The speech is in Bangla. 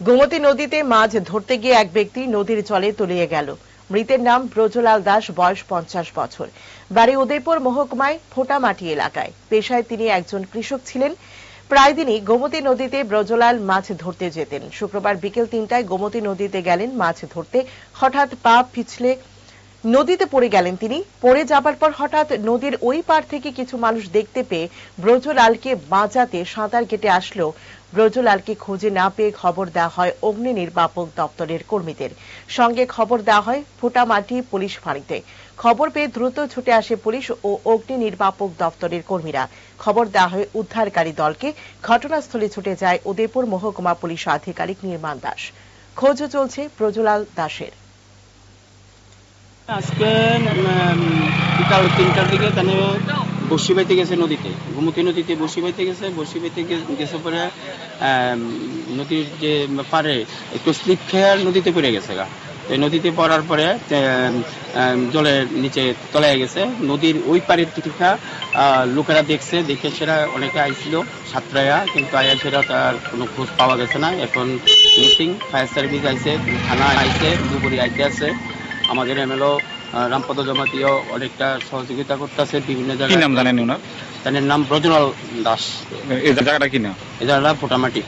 গোমতী নদীতে মাছ ধরতে গিয়ে এক ব্যক্তি নদীর জলে তলিয়ে গেল। মৃতের নাম ব্রজলাল দাস, বয়স পঞ্চাশ বছর। বাড়ি উদয়পুর মহকুমায় ফোটামাটি এলাকায়। পেশায় তিনি একজন কৃষক ছিলেন। প্রায় দিনই গোমতী নদীতে ব্রজলাল মাছ ধরতে যেতেন। শুক্রবার বিকেল তিনটায় গোমতী নদীতে গেলেন মাছ ধরতে। হঠাৎ পা পিছলে নদীতে পড়ে গেলেন তিনি। পড়ে যাবার পর হঠাৎ নদীর ওই পার থেকে কিছু মানুষ দেখতে পেয়ে ব্রজলালকে বাঁচাতে সাঁতার কেটে আসলেও ব্রজলালকে খুঁজে না পেয়ে খবর দেওয়া হয় অগ্নি নির্বাপক দপ্তরের কর্মীদের। সঙ্গে খবর দেওয়া হয় ফুটামাটি পুলিশ ফাঁড়িতে। খবর পেয়ে দ্রুত ছুটে আসে পুলিশ ও অগ্নি নির্বাপক দপ্তরের কর্মীরা। খবর দেওয়া হয় উদ্ধারকারী দলকে। ঘটনাস্থলে ছুটে যায় উদয়পুর মহকুমা পুলিশ আধিকারিক নির্মাণ দাস। খোঁজ চলছে ব্রজলাল দাসের। আজকে বিকাল তিনটার দিকে তাহলে বসি বাইতে গেছে নদীতে, গোমতী নদীতে বসি বাইতে গেছে, বসি বাইতে গেছে পরে নদীর যে পারে একটু স্লিপ খেয়ে নদীতে পড়ে গেছে গা। এই নদীতে পড়ার পরে জলের নিচে তলায় গেছে। নদীর ওই পারের টিকা লোকেরা দেখছে, দেখে সেটা অনেকে আইছিল, সাতরায়া, কিন্তু আয়া সেটা তার কোনো খোঁজ পাওয়া গেছে না। এখন মিসিং ফায়ার সার্ভিস আইছে, থানা আইছে, দুপুরি আইতে আছে। আমাদের এমএলও রামপদ জমাতীয় অনেকটা সহযোগিতা করতেছে বিভিন্ন কি জায়গায়। নাম জানেন উনার? তাদের নাম ব্রজলাল দাস। এই জায়গাটা কি নাম? জায়গাটা ফোটামাটি